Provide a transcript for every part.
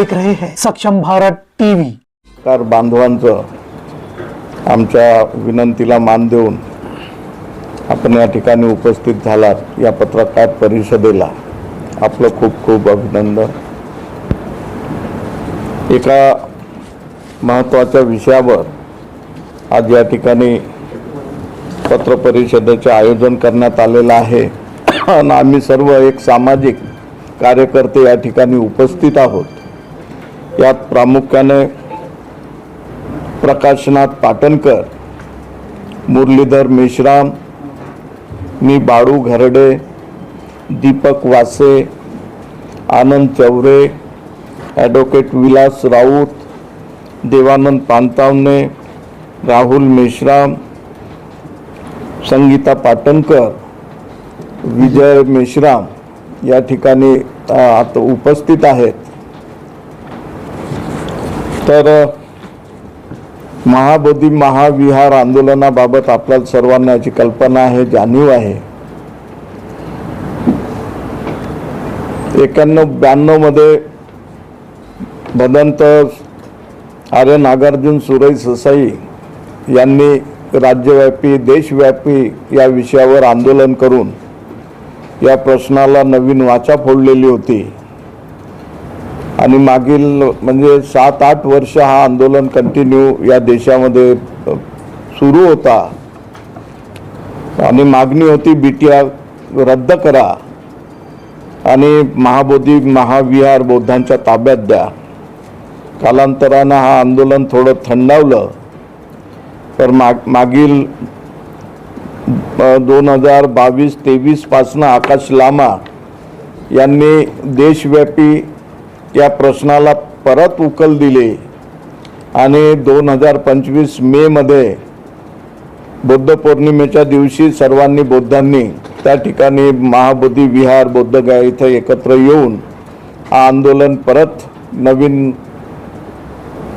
देख रहे हैं सक्षम भारत टीव्ही कार बांधवांचं आमच्या विनंतीला मान देऊन आपण या ठिकाणी उपस्थित झालात या पत्रकार परिषदेला आपलं खूप खूप अभिनंदन. एका महत्त्वाच्या विषयावर आज या ठिकाणी पत्रपरिषदेचे आयोजन करण्यात आलेलं आहे. आणि आम्ही सर्व एक सामाजिक कार्यकर्ते या ठिकाणी उपस्थित आहोत. यात प्रामुख्याने प्रकाशनाथ पाटणकर मुरलीधर मेश्राम मी बाळू घरडे दीपक वासे आनंद चौरे ॲडव्होकेट विलास राऊत देवानंद पानतावणे राहुल मेश्राम संगीता पाटणकर विजय मेश्राम या ठिकाणी आता उपस्थित आहेत. तर महाबोधी महाविहार आंदोलनाबाबत आपल्या सर्वांना याची कल्पना आहे जाणीव आहे. एक्याण्णव ब्याण्णवमध्ये भदंत आर्य नागार्जुन सुरई ससाई यांनी राज्यव्यापी देशव्यापी या विषयावर आंदोलन करून या प्रश्नाला नवीन वाचा फोडलेली होती. आणि मागील म्हणजे सात आठ वर्ष हा आंदोलन कंटिन्यू या देशामध्ये सुरू होता. आणि मागणी होती बी टी आर रद्द करा. आणि महाबोधी महाविहार बौद्धांच्या ताब्यात द्या. कालांतरानं हा आंदोलन थोडं थंडावलं. तर माग मागील दोन हजार बावीस तेवीसपासनं आकाश लामा यांनी देशव्यापी या प्रश्नाला परत उकल दिली. आणि दोन हजार पंचवीस मेमध्ये बुद्ध पौर्णिमेच्या दिवशी सर्वांनी बौद्धांनी त्या ठिकाणी महाबोधी विहार बोद्धगया इथं एकत्र येऊन हा आंदोलन परत नवीन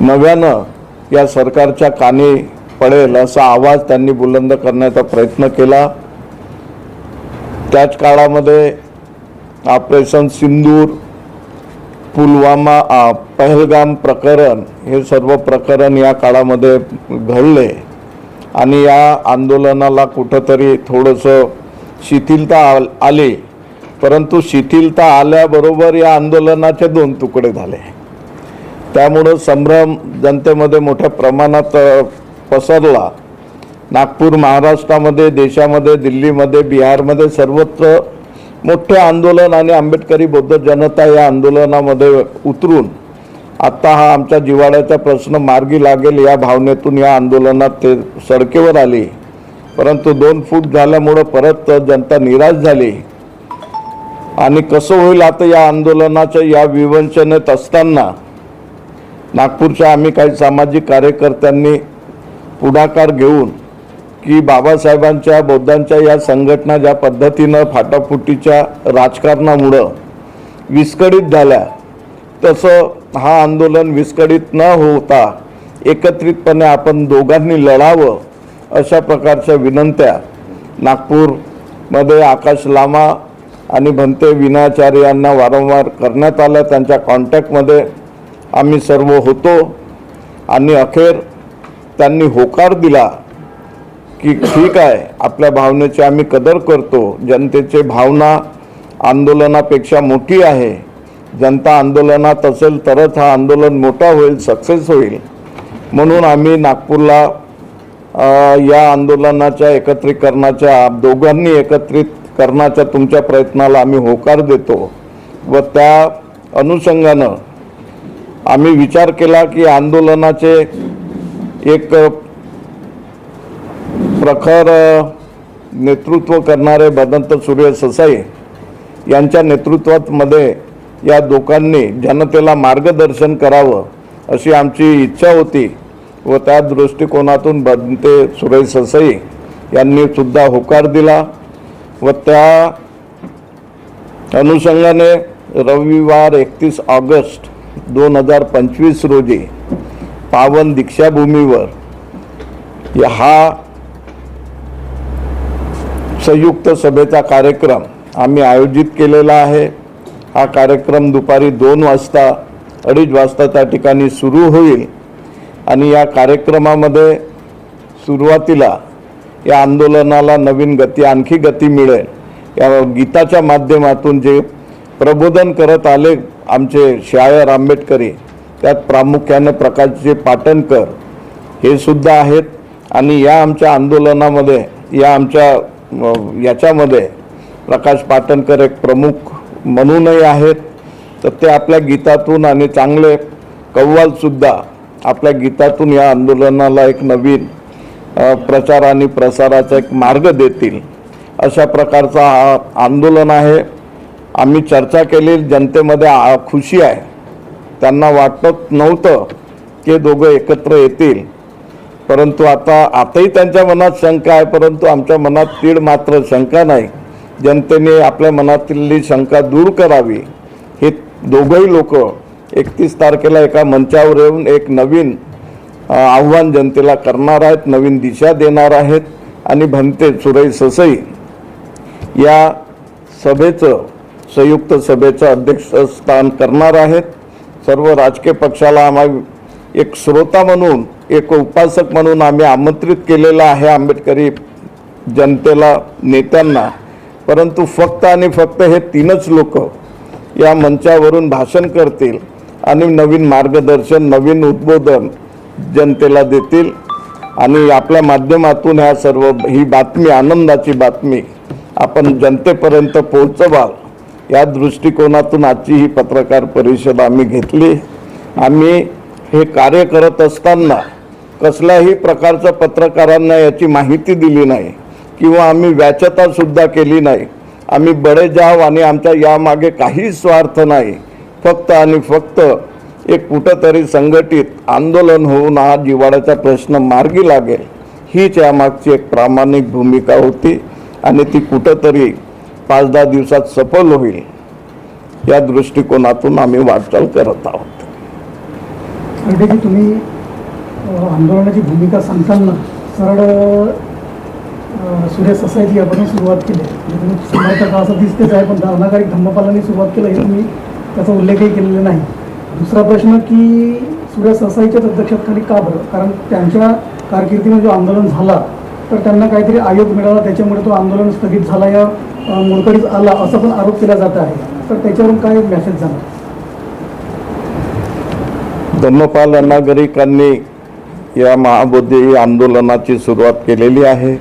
नव्यानं या सरकारच्या कानी पडेल असा आवाज त्यांनी बुलंद करण्याचा प्रयत्न केला. त्याच काळामध्ये ऑपरेशन सिंदूर पुलवामा पहलगाम प्रकरण हे सर्व प्रकरण या काळामध्ये घडले. आणि या आंदोलनाला कुठंतरी थोडंसं शिथिलता आली परंतु शिथिलता आल्याबरोबर या आंदोलनाचे दोन तुकडे झाले. त्यामुळं संभ्रम जनतेमध्ये मोठ्या प्रमाणात पसरला. नागपूर महाराष्ट्रामध्ये देशामध्ये दिल्लीमध्ये बिहारमध्ये सर्वत्र मोठे आंदोलन आणि आंबेडकरी बौद्ध जनता या आंदोलनामध्ये उतरून आत्ता हा आमच्या जिवाळ्याचा प्रश्न मार्गी लागेल या भावनेतून या आंदोलनात ते सडकेवर आले. परंतु दोन फूट झाल्यामुळं परत जनता निराश झाली. आणि कसं होईल आता या आंदोलनाच्या या विवंचनेत असताना नागपूरच्या आम्ही काही सामाजिक कार्यकर्त्यांनी पुढाकार घेऊन की बाबासाहेबांच्या बौद्धांच्या या संघटना ज्या पद्धतीनं फाटाफुटीच्या राजकारणामुळं विस्कळीत झाल्या तसं हा आंदोलन विस्कळीत न होता एकत्रितपणे आपण दोघांनी लढावं अशा प्रकारच्या विनंत्या नागपूरमध्ये आकाश लामा आणि भंते विनाचार्य यांना वारंवार करण्यात आल्या. त्यांच्या कॉन्टॅक्टमध्ये आम्ही सर्व होतो आणि अखेर त्यांनी होकार दिला. की ठीक आहे आपल्या भावनेची आम्ही कदर करतो. जनतेचे भावना आंदोलनापेक्षा मोठी आहे. जनता आंदोलनात असेल तरच हा आंदोलन मोठा होईल सक्सेस होईल. म्हणून आम्ही नागपूरला या आंदोलनाच्या एकत्रीकरणाच्या दोघांनी एकत्रित करण्याच्या तुमच्या प्रयत्नाला आम्ही होकार देतो. व त्या अनुषंगानं आम्ही विचार केला की आंदोलनाचे एक प्रखर नेतृत्व करणारे भदंत सूर्य ससाई यांच्या नेतृत्वामध्ये या दोघांनी जनतेला मार्गदर्शन करावं अशी आमची इच्छा होती व त्या दृष्टिकोनातून भदंते सुरेश ससाई यांनी सुद्धा होकार दिला व त्या अनुषंगाने रविवार एकतीस ऑगस्ट दोन हजार पंचवीस रोजी पावन दीक्षाभूमीवर हा संयुक्त सभेचा कार्यक्रम आम्ही आयोजित केलेला आहे. हा कार्यक्रम दुपारी दोन वाजता अडीच वाजता त्या ठिकाणी सुरू होईल. आणि या कार्यक्रमामध्ये सुरुवातीला या आंदोलनाला नवीन गती आणखी गती मिळेल. या गीताच्या माध्यमातून जे प्रबोधन करत आले आमचे शायर आंबेडकरी त्यात प्रामुख्याने प्रकाशजी पाटणकर हे सुद्धा आहेत. आणि या आमच्या आंदोलनामध्ये या आमच्या याच्यामध्ये प्रकाश पाटणकर एक प्रमुख म्हणूनही आहेत. तर ते आपल्या गीतातून आणि चांगले कव्वालसुद्धा आपल्या गीतातून या आंदोलनाला एक नवीन प्रचार आणि प्रसाराचा एक मार्ग देतील. अशा प्रकारचा हा आंदोलन आहे. आम्ही चर्चा केली जनतेमध्ये आ- खुशी आहे. त्यांना वाटत नव्हतं की दोघं एकत्र येतील. परंतु आता आताही त्यांच्या मनात शंका आहे परंतु आमच्या मनात तीड मात्र शंका नाही. जनतेने आपल्या मनातली शंका दूर करावी. हे दोघंही लोक एकतीस तारखेला एका मंचावर येऊन एक नवीन आव्हान जनतेला करणार आहेत नवीन दिशा देणार आहेत. आणि भंते सुरई ससई या सभेचं संयुक्त सभेचं अध्यक्षस्थान करणार आहेत. सर्व राजकीय पक्षाला आम्हाला एक श्रोता म्हणून एक उपासक म्हणून आम्ही आमंत्रित केलेला आहे आंबेडकरी जनतेला नेत्यांना. परंतु फक्त आणि फक्त हे तीनच लोक या मंचावरून भाषण करतील आणि नवीन मार्गदर्शन नवीन उद्बोधन जनतेला देतील. आणि आपल्या माध्यमातून ह्या सर्व ही बातमी आनंदाची बातमी आपण जनतेपर्यंत पोहोचवाल या दृष्टिकोनातून आजची ही पत्रकार परिषद आम्ही घेतली. आम्ही हे कार्य करत असताना कसल्याही प्रकारच्या पत्रकारांना याची माहिती दिली नाही किंवा आम्ही व्याचतासुद्धा केली नाही. आम्ही बडे जाव आणि आमच्या यामागे काही स्वार्थ नाही. फक्त आणि फक्त एक कुठंतरी संघटित आंदोलन होऊन हा जिवाळ्याचा प्रश्न मार्गी लागेल. हीच यामागची एक प्रामाणिक भूमिका होती आणि ती कुठंतरी पाच दहा दिवसात सफल होईल. या दृष्टिकोनातून आम्ही वाटचाल करत आहोत. खरडे तुम्ही आंदोलनाची भूमिका सांगताना सरळ अ, सुरेश ससाईची यापासून सुरुवात केली. म्हणजे तुम्ही समर्थक असं दिसतेच आहे पण धारणाकारी धम्मपालांनी सुरुवात केलं हे तुम्ही त्याचा उल्लेखही केलेला नाही. दुसरा प्रश्न की सुरेश ससाईच्याच अध्यक्षाखाली का बरं? कारण त्यांच्या कारकिर्दीमध्ये जो आंदोलन झाला तर त्यांना काहीतरी आयोग मिळाला त्याच्यामुळे तो आंदोलन स्थगित झाला या मोडकडीच आला असा पण आरोप केला जात आहे. तर त्याच्यावरून काय मेसेज झाला धम्मपाल नागरिकांनी या महाबोधी आंदोलनाची सुरुवात केलेली आहे.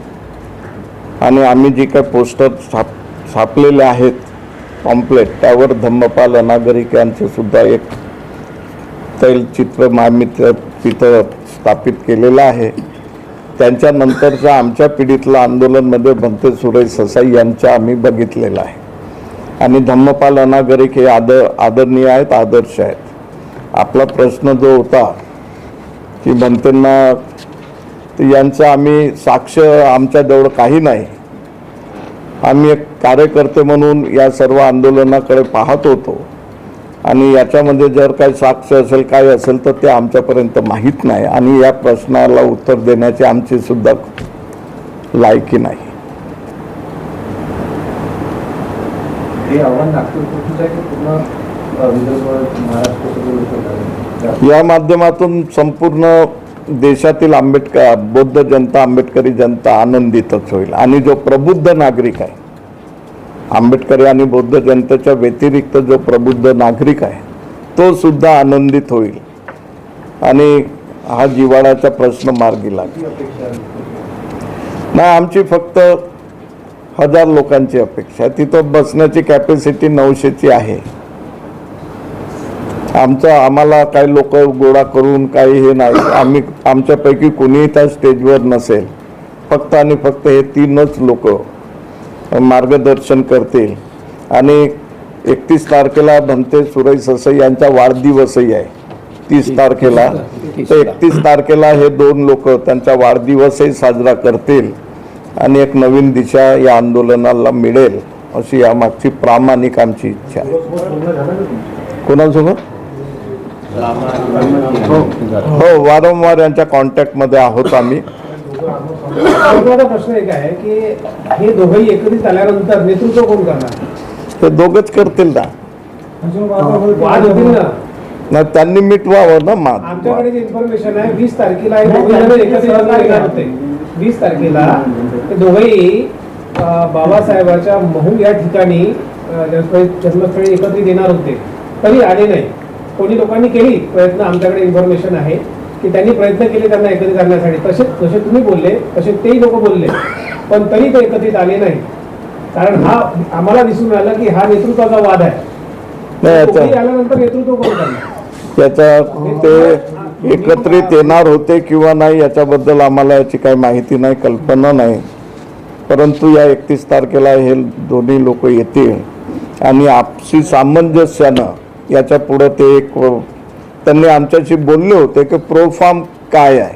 आणि आम्ही जी काही पोस्टर छाप छापलेले आहेत पॉम्प्लेट त्यावर धम्मपाल अनागरिक यांचं सुद्धा एक तैलचित्र महामित्र तिथं स्थापित केलेलं आहे. त्यांच्यानंतरचं आमच्या पिढीतलं आंदोलनमध्ये भंते सुरेश ससाई यांच्या आम्ही बघितलेलं आहे. आणि धम्मपाल अनागरिक हे आदर आदरणीय आहेत आदर्श आहेत. आपला प्रश्न जो होता की म्हणताना यांचं आम्ही साक्ष आमच्याजवळ काही नाही. आम्ही एक कार्यकर्ते म्हणून या सर्व आंदोलनाकडे पाहत होतो. आणि याच्यामध्ये जर काही साक्ष असेल काय असेल तर ते आमच्यापर्यंत माहीत नाही. आणि या प्रश्नाला उत्तर देण्याची आमची सुद्धा लायकी नाही. हे आव्हान नागपूरपुरतच या माध्यमातून संपूर्ण देशातील आंबेडकर बौद्ध जनता आंबेडकरी जनता आनंदितच होईल. आणि जो प्रबुद्ध नागरिक आहे आंबेडकरी आणि बौद्ध जनतेच्या व्यतिरिक्त जो प्रबुद्ध नागरिक आहे तो सुद्धा आनंदित होईल. आणि हा जिवाळ्याचा प्रश्न मार्गी लागेल. नाही आमची फक्त हजार लोकांची अपेक्षा आहे. तिथं बसण्याची कॅपॅसिटी नऊशेची आहे. आमचं आम्हाला काही लोक गोळा करून काही हे नाही. आम्ही आमच्यापैकी कोणीही त्या स्टेजवर नसेल. फक्त आणि फक्त हे तीनच लोक मार्गदर्शन करतील. आणि एकतीस तारखेला भंते सुरई ससाई यांचा वाढदिवसही आहे. तीस तारखेला. तर एकतीस तारखेला हे दोन लोक त्यांचा वाढदिवसही साजरा करतील आणि एक नवीन दिशा या आंदोलनाला मिळेल अशी यामागची प्रामाणिक आमची इच्छा आहे? कोणासोबत? हो वारंवार यांच्या कॉन्टॅक्टमध्ये आहोत आम्ही. महत्त्वाचा प्रश्न एक आहे की हे दोघंही एकत्रित आल्यानंतर नेतृत्व कोण करणार? ते दोघंच करतील ना. वाद होतील ना. नाही त्यांनी मिटवावं ना मा आमच्याकडे जे इन्फॉर्मेशन आहे वीस तारखेला हे दोघे जण एकत्रित येणार होते. वीस तारखेला ते दोघेही अं, बाबासाहेबाच्या महू या ठिकाणी अं, जन्मस्थळी जन्मस्थळी एकत्रित येणार होते. तरी आले नाही. कोणी लोकांनी केली प्रयत्न आमच्याकडे इन्फॉर्मेशन आहे की त्यांनी प्रयत्न केले त्यांना एकत्रित करण्यासाठी. तसे जसे तुम्ही बोलले तसे तेही लोक बोलले. पण तरी ते एकत्रित आले नाही. कारण हा आम्हाला दिसून आलं की हा नेतृत्वाचा वाद आहे. आल्यानंतर नेतृत्व कोण करणार त्याचा ते एकत्रित येणार होते किंवा नाही याच्याबद्दल आम्हाला याची काही माहिती नाही कल्पना नाही. परंतु या एकतीस तारखेला हे दोन्ही लोक येतील. आणि आपसी सामंजस्यानं याच्या पुढं ते एक त्यांनी आमच्याशी बोलले होते की प्रोफॉर्म काय आहे?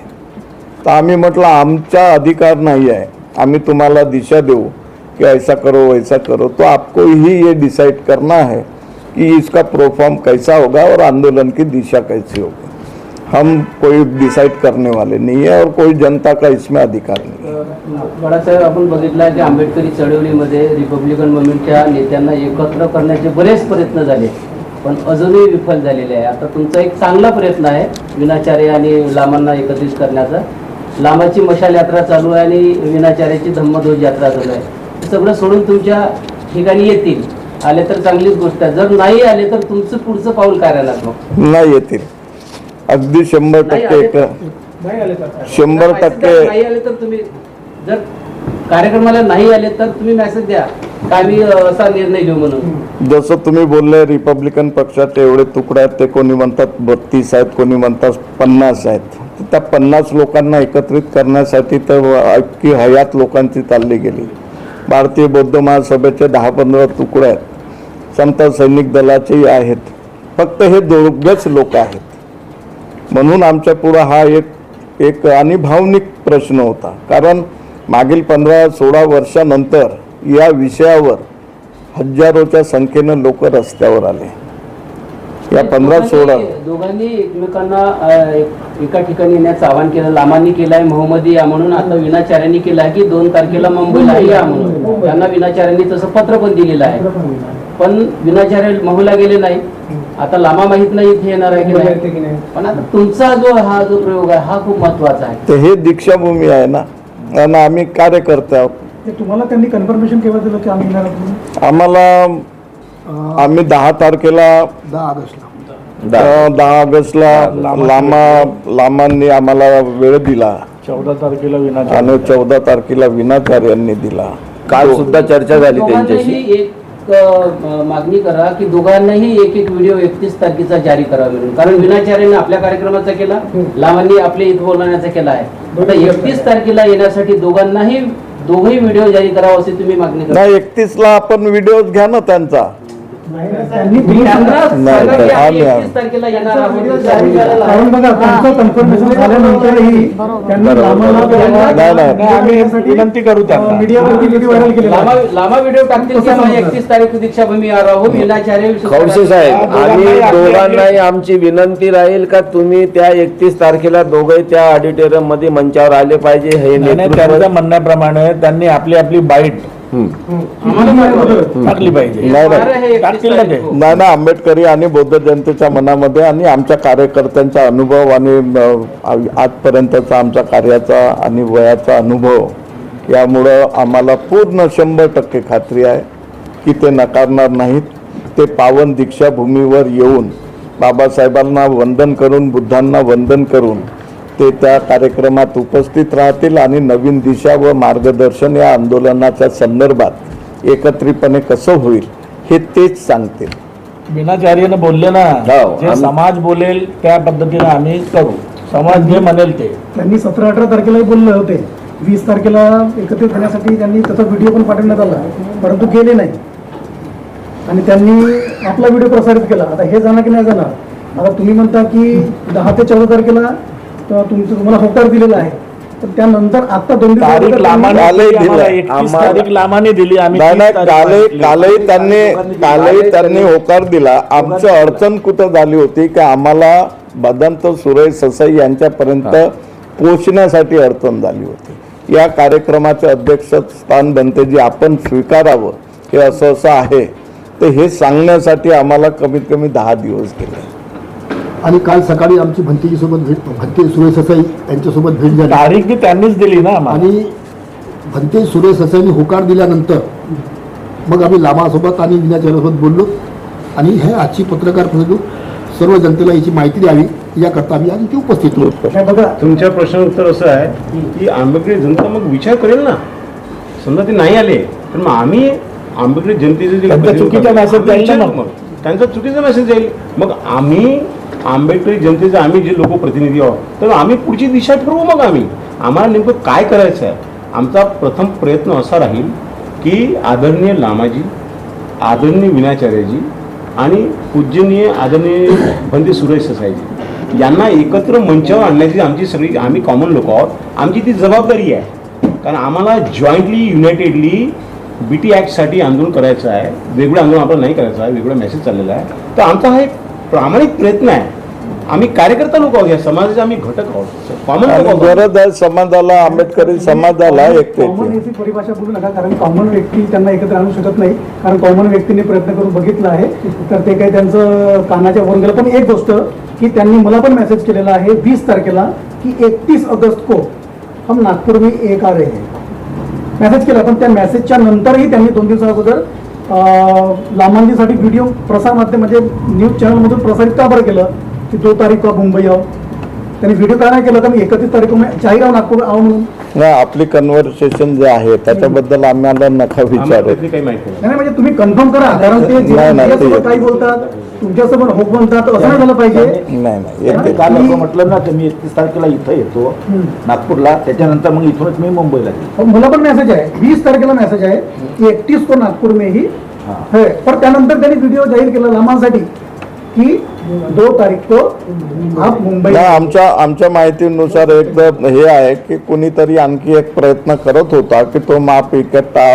तर आम्ही म्हटलं आमचा अधिकार नाही आहे. आम्ही तुम्हाला दिशा देऊ कि ऐसा करो वैसा करो. तो आपको ही ये डिसाइड करना है कि इसका प्रोफॉर्म कैसा होगा और आंदोलन की दिशा कैसी होगी। हम कोई डिसाइड करने वाले नहीं है और कोई जनता का इसमें अधिकार नहीं है। बाळासाहेब आपण बघितलं की आंबेडकरी चळवळीमध्ये रिपब्लिकन मुवमेंटच्या नेत्यांना एकत्र करण्याचे बरेच प्रयत्न झाले. पण अजूनही विफल झालेले आहे. आता तुमचा एक चांगला प्रयत्न आहे विनाचार्य आणि लामांना एकत्रित करण्याचा. लामाची मशाल यात्रा चालू आहे आणि विनाचार्याची धम्मध्वज यात्रा चालू आहे. हे सगळं सोडून तुमच्या ठिकाणी येतील. आले तर चांगलीच गोष्ट आहे. जर नाही आले तर तुमचं पुढचं पाऊल काय राहणार मग? नाही येतील. अगदी शंभर टक्के आले एक नाही आले तर काय? शंभर टक्के नाही आले तर तुम्ही जर कार्यक्रमाला नाही आले तर तुम्ही मेसेज द्या. काय असा निर्णय घेऊ म्हणून. जसं तुम्ही बोलले रिपब्लिकन पक्षात एवढे तुकडे आहेत ते कोणी म्हणतात बत्तीस आहेत कोणी म्हणतात पन्नास आहेत. त्या पन्नास लोकांना एकत्रित करण्यासाठी तर इतकी हयात लोकांची चालली गेली. भारतीय बौद्ध महासभेचे दहा पंधरा तुकडे आहेत. समता सैनिक दलाचेही आहेत. फक्त हे दोघच लोक आहेत. म्हणून आमच्या पुढं हा एक एक आणि भावनिक प्रश्न होता. कारण मागील पंधरा सोळा वर्षानंतर या विषयावर हजारोच्या संख्येनं लोक रस्त्यावर आले. या पंधरा दोघांनी- सोळा दोघांनी एकमेकांना एक- एका ठिकाणी येण्याचं आवाहन केलं. लामांनी केलंय मोहम्मदी या म्हणून. आता विनाचार्यांनी केलं की दोन तारखेला मुंबईला या म्हणून. त्यांना विनाचार्यांनी तसं पत्र पण दिलेलं आहे. पण विनाचार्य महूला गेले नाही. आता लामा माहीत नाही इथे येणार आहे की नाही. पण आता तुमचा जो हा जो प्रयोग आहे हा खूप महत्त्वाचा आहे. तर हे दीक्षाभूमी आहे ना? आणि आम्ही कार्यकर्ते आहोत. ते तुम्हाला त्यांनी कन्फर्मेशन केव्हा दिलं की आम्ही येणार आहोत म्हणून? आम्हाला आम्ही दहा तारखेला दहा ऑगस्टला. अ, दहा ऑगस्टला लामा लामांनी आम्हाला वेळ दिला. चौदा तारखेला विना आणि चौदा तारखेला विनाचार्यांनी दिला. काल सुद्धा चर्चा झाली त्यांच्याशी. दोघांनाही एक अ, मागणी करा की दोघांनाही एक एक व्हिडिओ एकतीस तारखेचा जारी करा म्हणून कारण विनाचार्याने आपल्या कार्यक्रमाचा केला लामांनी आपल्या इथं बोलवण्याचा केला आहे. आता एकतीस तारखेला येण्यासाठी दोघांनाही दोघही व्हिडिओ जारी करावा अशी तुम्ही मागणी करा. नाही एकतीसला आपण व्हिडिओ घ्या ना त्यांचा. कन्फर्मेशन झाल्यानंतरही विनंती करू त्यांना. मीडियावरती व्हिडिओ व्हायरल केलेला लांबा आहे. लांबा व्हिडिओ टाकतील की आम्ही एकतीस तारीख दीक्षाभूमी आ राहू विनाचार्य खवसे साहेब आम्ही दोघांनाही आमची विनंती राहील का तुम्ही त्या एकतीस तारखेला दोघे त्या ऑडिटोरियममध्ये मंचावर आले पाहिजे हे नाही, त्यांच्या म्हणण्याप्रमाणे त्यांनी आपली आपली बाईट टाकली पाहिजे. नाही, नाही. टाकतील ना. नाही आंबेडकरी आणि बौद्ध जनतेच्या मनामध्ये आणि आमच्या कार्यकर्त्यांचा अनुभव आणि आजपर्यंतचा आमच्या कार्याचा आणि वयाचा अनुभव यामुळं आम्हाला पूर्ण शंभर टक्के खात्री आहे की ते नकारणार नाहीत. ते पावन दीक्षाभूमीवर येऊन बाबासाहेबांना वंदन करून बुद्धांना वंदन करून ते त्या कार्यक्रमात उपस्थित राहतील आणि नवीन दिशा व मार्गदर्शन या आंदोलनाच्या संदर्भात एकत्रितपणे कसं होईल हे तेच सांगतील. विनाचार्यानं बोलले ना हो, जे समाज बोलेल त्या पद्धतीने आम्ही करू. समाज जे म्हणेल ते. त्यांनी सतरा अठरा तारखेलाही बोलले होते. वीस तारखेला एकत्रित होण्यासाठी त्यांनी त्याचा व्हिडिओ पण पाठवण्यात आला परंतु गेले नाही. आणि त्यांनी आपला व्हिडिओ प्रसारित केला. आता हे जाणार की नाही जाणार आता तुम्ही म्हणता की दहा ते चौदा तारखेला तर तुमचं तुम्हाला होकार दिलेला आहे. तर त्यानंतर आता दोन दिवस तारीख अगोदर लांबाने तुम्ही- कालही दिली आम्हाला, दिलं. एकतीस आम्हाला- तारीख लांबाने दिली. आम्ही नाही नाही 30 तारीख कालही. कालही त्यांनी कालही त्यांनी होकार दिला. आमचं अडचण कुठं झाली होती की आम्हाला बदंत सुरेश ससाई यांच्यापर्यंत पोहोचण्यासाठी अडचण झाली होती. या कार्यक्रमाचे अध्यक्षस्थान बनते जे आपण स्वीकारावं हे असं असं आहे. तर हे सांगण्यासाठी आम्हाला कमीत कमी दहा दिवस गेले. आणि काल सकाळी आमची भंतेजीसोबत भेट भंते सुरेश ससाई यांच्यासोबत भेट झाली. तारीख बी त्यांनीच दिली ना आम्हाला. आणि भंते सुरेश ससाईंनी होकार दिल्यानंतर मग आम्ही लामासोबत आणि विनाचार्यासोबत बोललो. आणि हे आजची पत्रकार परिषद सर्व जनतेला याची माहिती द्यावी याकरता आम्ही आज इथे उपस्थित होतो. काय बघा तुमच्या प्रश्न उत्तर असं आहे की आंबेडकरी जनता मग विचार करेल ना? समजा ते नाही आले तर मग आम्ही आंबेडकरी जनतेचे जे त्यांचा प्रतिनिधी चुकीचा करतो, message आम्ही जाईल ना विचार मग. त्यांचा चुकीचा मेसेज येईल. मग आम्ही आंबेडकरी जनतेचे आम्ही जे लोक प्रतिनिधी आहोत तर आम्ही पुढची दिशा ठरवू मग आम्ही. आम्हाला नेमकं काय करायचं आहे? आमचा प्रथम प्रयत्न असा राहील की आदरणीय लामाजी आदरणीय विनाचार्यजी आणि पूजनीय आदरणीय बंदी सुरेश साईजी यांना एकत्र मंचावर आणण्याची आमची सगळी आम्ही कॉमन लोक आहोत. आमची ती जबाबदारी आहे. कारण आम्हाला जॉईंटली युनायटेडली बी टी ॲक्टसाठी आंदोलन करायचं आहे वेगळं आंदोलन आपल्याला नाही करायचं आहे वेगळा मेसेज चाललेला आहे. तर आमचा हा एक प्रामाणिक प्रयत्न आहे. आम्ही कार्यकर्ता लोक आहोत या समाजाचे आम्ही घटक आहोत. कॉमन गरज आहे समाजाला आंबेडकरी समाजाला याची परिभाषा बोलू नका कारण कॉमन व्यक्ती त्यांना एकत्र आणू शकत नाही. कारण कॉमन व्यक्तीने प्रयत्न करून बघितलं आहे. तर ते काही त्यांचं कानाच्या वर गेलं पण एक गोष्ट की त्यांनी मला पण मेसेज केलेला आहे वीस तारखेला की एकतीस ऑगस्ट को हम नागपूर में एक आ रहे हैं. मेसेज केला. पण त्या मेसेजच्या नंतरही त्यांनी दोन दिवसा अगोदर अं, व्हिडिओ प्रसार माध्यम म्हणजे न्यूज चॅनलमधून प्रसारित का बरं केलं? की दो तारीख का मुंबई आहो त्यांनी व्हिडिओ का नाही केलं? तर मी एकतीस तारीख जाहीर आहो नागपूर आहो म्हणून. नाही आपली कन्व्हर्सेशन जे आहे त्याच्याबद्दल आम्हाला नका विचारू. त्यातली काही माहिती नाही. म्हणजे तुम्ही कन्फर्म करा. कारण ते जे नाही, नाही, ते काही बोलतात तुमच्यासोबत हो बोलतात असं नाही झालं पाहिजे. नाही नाही येते काल असं म्हटलं ना की मी एकतीस तारखेला इथं येतो नागपूरला. त्याच्यानंतर मग इथूनच मी मुंबईला गेलो और मला पण मेसेज आहे. वीस तारखेला मेसेज आहे की एकतीस को नागपूर में ही हाँ। पण त्यानंतर त्यांनी व्हिडिओ जाहीर केला लामांसाठी. की दो तारीख को आप मुंबई आमच्या आमच्या माहितीनुसार एकदम हे आहे की कुणीतरी आणखी एक प्रयत्न करत होता की तो माप इकट्टा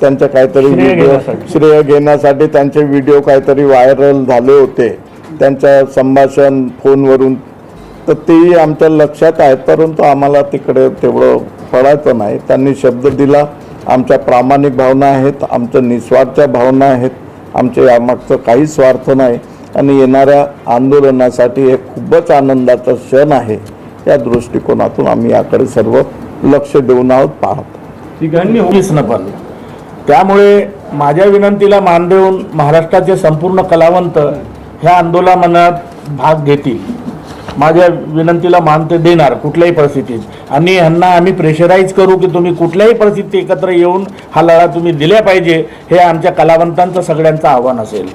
त्यांचे काहीतरी श्रेय व्हिडिओ घेण्यासाठी. श्रेय घेण्यासाठी त्यांचे व्हिडिओ काहीतरी व्हायरल झाले होते. त्यांच्या संभाषण फोनवरून. तर तेही आमच्या लक्षात आहेत परंतु आम्हाला तिकडे तेवढं पडायचं नाही. त्यांनी शब्द दिला आमच्या प्रामाणिक भावना आहेत आमच्या निस्वार्थच्या भावना आहेत आमच्या यामागचं काही स्वार्थ नाही. आणि येणाऱ्या आंदोलनासाठी एक खूपच आनंदाचा क्षण आहे. या दृष्टिकोनातून आम्ही याकडे सर्व लक्ष देऊन आहोत पाहत तिघांनी हो न पण त्यामुळे माझ्या विनंतीला मान देऊन महाराष्ट्राचे संपूर्ण कलावंत ह्या आंदोलनात भाग घेतील. माझ्या विनंतीला मान ते देणार कुठल्याही परिस्थितीत. आणि ह्यांना आम्ही प्रेशराईज करू की तुम्ही कुठल्याही परिस्थितीत एकत्र येऊन हा लढा तुम्ही दिल्या पाहिजे हे आमच्या कलावंतांचं सगळ्यांचं आव्हान असेल.